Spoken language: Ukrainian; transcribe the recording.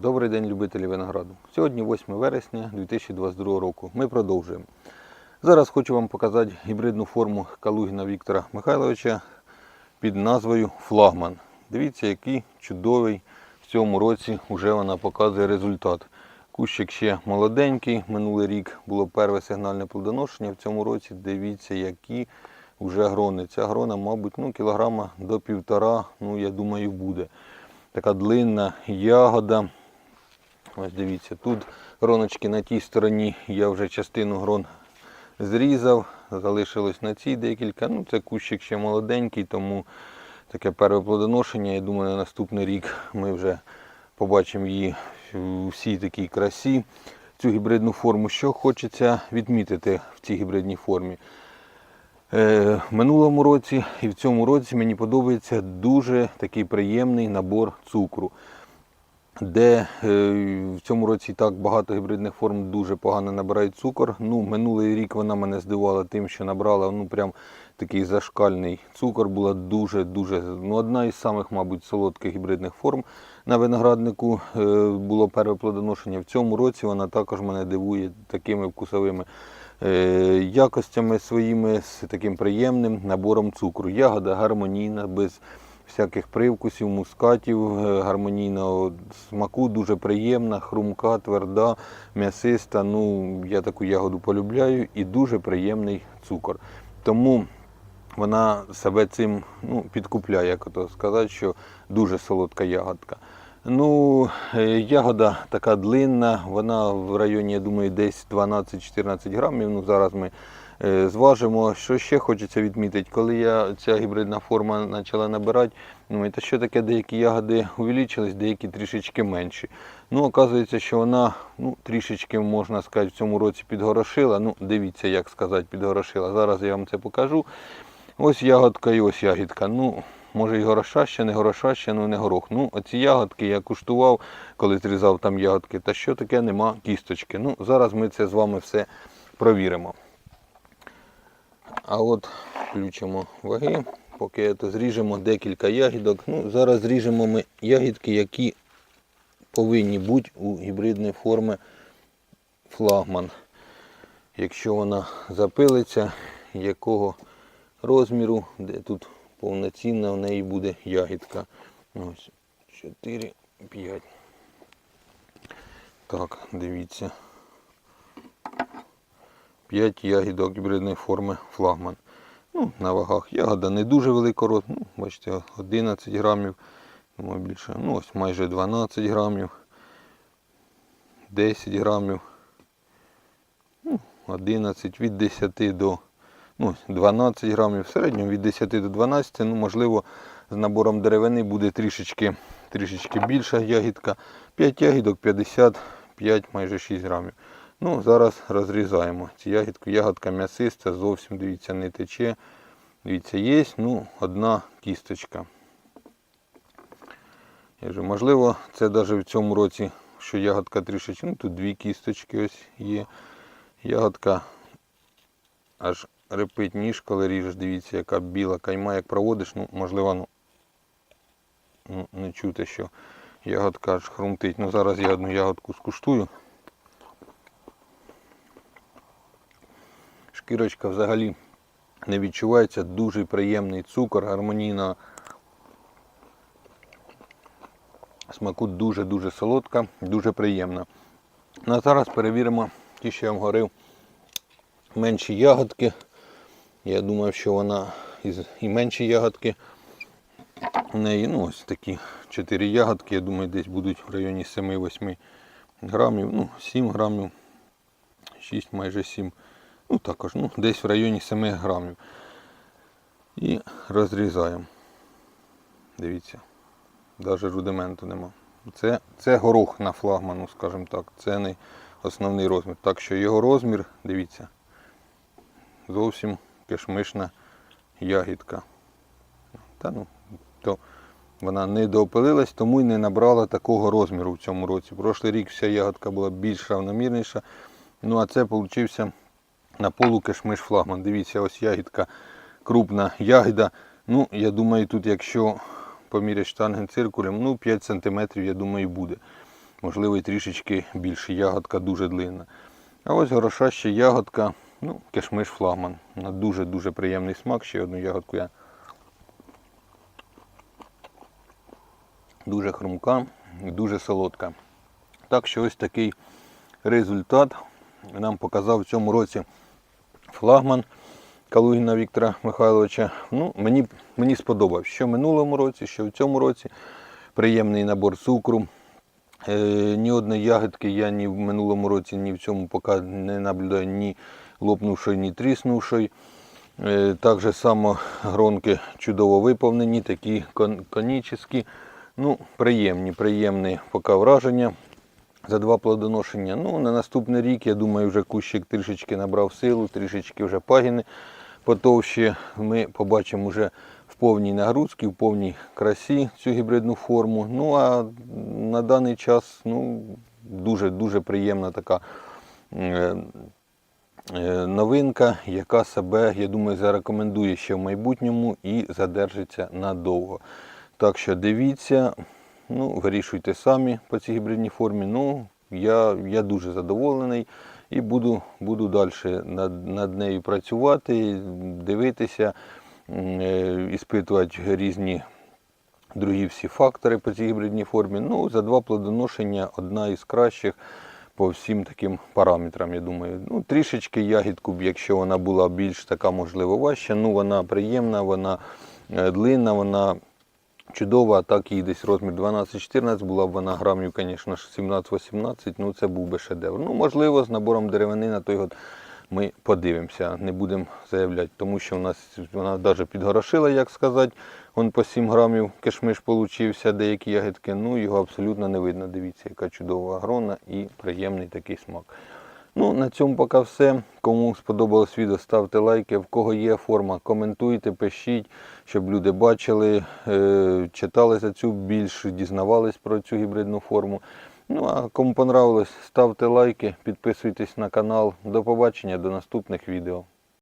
Добрий день, любителі винограду. Сьогодні 8 вересня 2022 року. Ми продовжуємо. Зараз хочу вам показати гібридну форму Калугіна Віктора Михайловича під назвою Флагман. Дивіться, який чудовий в цьому році вже вона показує результат. Кущик ще молоденький, минулий рік було перше сигнальне плодоношення. В цьому році дивіться, які вже грони. Ця грона, мабуть, ну, кілограма до півтора, ну, я думаю, буде. Така длинна ягода. Ось дивіться, тут гроночки на тій стороні я вже частину грон зрізав, залишилось на цій декілька. Ну, це кущик ще молоденький, тому таке перше плодоношення. Я думаю, на наступний рік ми вже побачимо її у всій такій красі. Цю гібридну форму. Що хочеться відмітити в цій гібридній формі? Е, минулому році і в цьому році мені подобається дуже такий приємний набор цукру де е, в цьому році так багато гібридних форм дуже погано набирають цукор. Ну, минулий рік вона мене здивувала тим, що набрала ну прям такий зашкальний цукор. Була дуже-дуже ну, одна із самих, мабуть, солодких гібридних форм на винограднику е, було перше плодоношення. В цьому році вона також мене дивує такими вкусовими. е, Якостями своїми з таким приємним набором цукру. Ягода гармонійна, без всяких привкусів, мускатів, е, гармонійного смаку, дуже приємна, хрумка, тверда, м'ясиста. Ну, я таку ягоду полюбляю і дуже приємний цукор. Тому вона себе цим ну, підкупляє, як то сказати, що дуже солодка ягодка. Ну, е, ягода така длинна, вона в районі, я думаю, десь 12-14 грамів. Ну, зараз ми зважимо. Що ще хочеться відмітити, коли я ця гібридна форма почала набирати, ну, це що таке, деякі ягоди увеличились, деякі трішечки менші. Ну, оказується, що вона ну, трішечки, можна сказати, в цьому році підгорошила. Ну, дивіться, як сказати, підгорошила. Зараз я вам це покажу. Ось ягодка і ось ягідка. Ну, може і гороша ще, не гороша ще, ну не горох. Ну, оці ягодки я куштував, коли зрізав там ягодки. Та що таке, нема кісточки. Ну, зараз ми це з вами все провіримо. А от включимо ваги, поки зріжемо декілька ягідок. Ну, зараз зріжемо ми ягідки, які повинні бути у гібридної форми флагман. Якщо вона запилиться, якого розміру, де тут повноцінна в неї буде ягідка. Ось 4, 5. Так, дивіться. 5 ягідок гібридної форми флагман. Ну, на вагах ягода не дуже великого ну, бачите, 11 грамів, думаю, більше, ну ось майже 12 грамів, 10 грамів, ну, 11, від 10 до ну, 12 грамів, в середньому від 10 до 12, ну, можливо, з набором деревини буде трішечки, трішечки більша ягідка. 5 ягідок 55, майже 6 грамів. Ну, зараз розрізаємо цю ягідку. Ягодка м'ясиста, зовсім дивіться, не тече. Дивіться, є ну, одна кісточка. Я вже, можливо, це навіть в цьому році, що ягодка трішечки, ну тут дві кісточки ось є. Ягодка аж репить ніж, коли ріжеш, дивіться, яка біла кайма, як проводиш, ну, можливо, ну, ну, не чути, що ягодка аж хрумтить. Ну, зараз я одну ягодку скуштую. Шкірочка взагалі не відчувається, дуже приємний цукор, гармонійна. Смаку дуже-дуже солодка, дуже приємна. Ну, а зараз перевіримо ті, що я вам говорив, менші ягодки. Я думаю, що вона із- і менші ягодки. У неї ну, ось такі 4 ягодки, я думаю, десь будуть в районі 7-8 грамів, ну, 7 грамів, 6, майже 7. Ну також, ну, десь в районі 7 грамів. І розрізаємо. Дивіться, навіть рудименту нема. Це, це горох на флагману, скажімо так. Це не основний розмір. Так що його розмір, дивіться, зовсім кишмишна ягідка. Та ну, то вона не доопилилась, тому й не набрала такого розміру в цьому році. Прошлий рік вся ягодка була більш равномірніша. Ну а це вийшов на полу кишмиш флагман. Дивіться, ось ягідка, крупна ягода. Ну, я думаю, тут, якщо поміряти штангенциркулем, ну 5 см, я думаю, буде. можливо, і трішечки більше. Ягодка дуже длинна. А ось гроша ще ягодка, ну, кишмиш флагман. На дуже-дуже приємний смак. Ще одну ягодку я. Дуже хрумка, дуже солодка. Так що ось такий результат нам показав в цьому році флагман Калугіна Віктора Михайловича. Ну, мені, мені сподобався, що в минулому році, що в цьому році. Приємний набор цукру. Е, ні одної ягодки я ні в минулому році, ні в цьому поки не наблюдаю ні лопнувшої, ні тріснувшої. Е, так же само гронки чудово виповнені, такі кон- конічні. Ну, приємні, приємні поки враження за два плодоношення. Ну, на наступний рік, я думаю, вже кущик трішечки набрав силу, трішечки вже пагіни потовщі. Ми побачимо вже в повній нагрузці, в повній красі цю гібридну форму. Ну а на даний час ну, дуже-дуже приємна така е, е, новинка, яка себе, я думаю, зарекомендує ще в майбутньому і задержиться надовго. Так що дивіться, ну, вирішуйте самі по цій гібридній формі. Ну, я, я дуже задоволений і буду, буду далі над, над нею працювати, дивитися, е, іспитувати різні другі всі фактори по цій гібридній формі. Ну, за два плодоношення одна із кращих по всім таким параметрам, я думаю. Ну, трішечки ягідку, б, якщо вона була більш така, можливо, важча, ну вона приємна, вона е, длинна, вона чудова, а так їй десь розмір 12-14, була б вона грамів, звісно 17-18, ну це був би шедевр. Ну, можливо, з набором деревини на той год ми подивимося, не будемо заявляти, тому що у нас вона навіть підгорошила, як сказати. Он по 7 грамів кишмиш получився, деякі ягідки, ну його абсолютно не видно. Дивіться, яка чудова грона і приємний такий смак. Ну, на цьому поки все. Кому сподобалось відео, ставте лайки. В кого є форма, коментуйте, пишіть, щоб люди бачили, е, читали за цю більш, дізнавались про цю гібридну форму. Ну а кому понравилось, ставте лайки, підписуйтесь на канал. До побачення, до наступних відео.